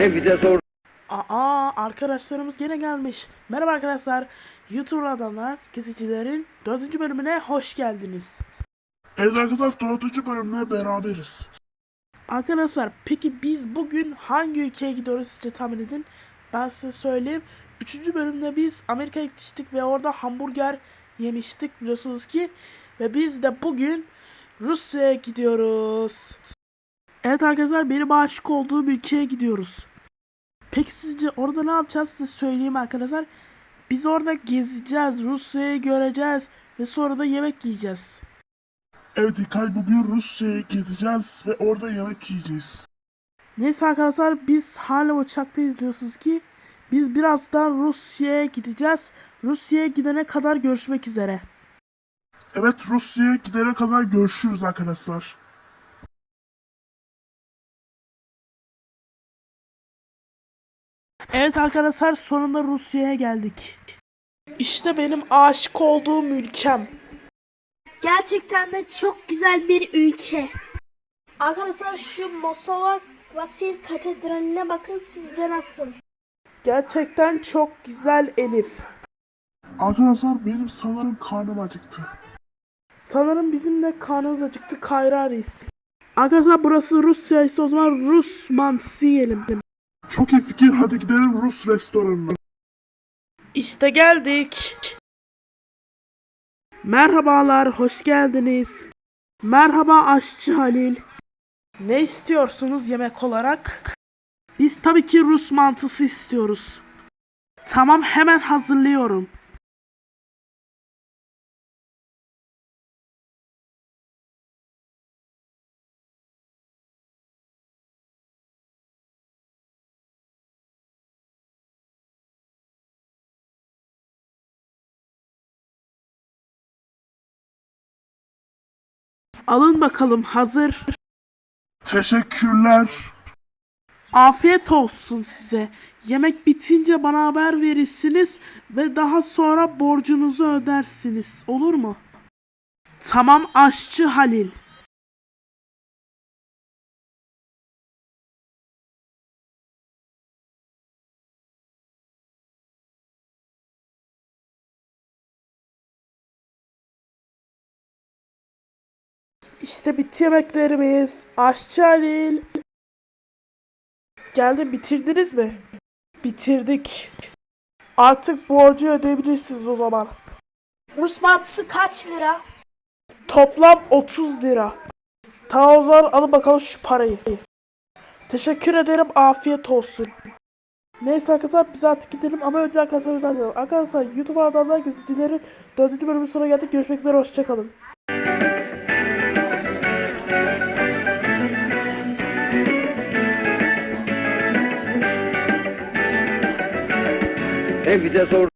Evde sor. Aa arkadaşlarımız gene gelmiş. Merhaba arkadaşlar. YouTube adamlar gezicilerin 4. bölümüne hoş geldiniz. Evet arkadaşlar dördüncü bölümle beraberiz. Arkadaşlar peki biz bugün hangi ülkeye gidiyoruz sizce tahmin edin. Ben size söyleyeyim. 3. bölümde biz Amerika'ya gitmiştik ve orada hamburger yemiştik biliyorsunuz ki. Ve biz de bugün Rusya'ya gidiyoruz. Evet arkadaşlar benim aşık olduğum ülkeye gidiyoruz. Peki sizce orada ne yapacağız size söyleyeyim arkadaşlar. Biz orada gezeceğiz, Rusya'yı göreceğiz ve sonra da yemek yiyeceğiz. Evet İlkay bugün Rusya'ya gideceğiz ve orada yemek yiyeceğiz. Neyse arkadaşlar biz hala uçakta izliyorsunuz ki biz birazdan Rusya'ya gideceğiz. Rusya'ya gidene kadar görüşmek üzere. Evet Rusya'ya gidene kadar görüşürüz arkadaşlar. Evet arkadaşlar sonunda Rusya'ya geldik. İşte benim aşık olduğum ülkem. Gerçekten de çok güzel bir ülke. Arkadaşlar şu Moskova Vasil Katedrali'ne bakın sizce nasıl? Gerçekten çok güzel Elif. Arkadaşlar benim sanırım karnım acıktı. Sanırım bizim de karnımız acıktı kayrarız. Arkadaşlar burası Rusya ise o zaman Rus mantısı yiyelim. Çok iyi fikir hadi gidelim Rus restoranına. İşte geldik. Merhabalar, hoş geldiniz. Merhaba aşçı Halil. Ne istiyorsunuz yemek olarak? Biz tabii ki Rus mantısı istiyoruz. Tamam hemen hazırlıyorum. Alın bakalım hazır. Teşekkürler. Afiyet olsun size. Yemek bitince bana haber verirsiniz ve daha sonra borcunuzu ödersiniz. Olur mu? Tamam aşçı Halil. İşte bitti yemeklerimiz. Aşçı Halil. Geldim bitirdiniz mi? Bitirdik. Artık borcu ödeyebilirsiniz o zaman. Rus mantısı kaç lira? Toplam 30 lira. Tamam o zaman alın bakalım şu parayı. Teşekkür ederim afiyet olsun. Neyse arkadaşlar biz artık gidelim ama önce arkadaşlar bir daha. Arkadaşlar YouTube adamlar gezicilerin 4. bölümün sonuna geldik. Görüşmek üzere hoşçakalın. Evde sor.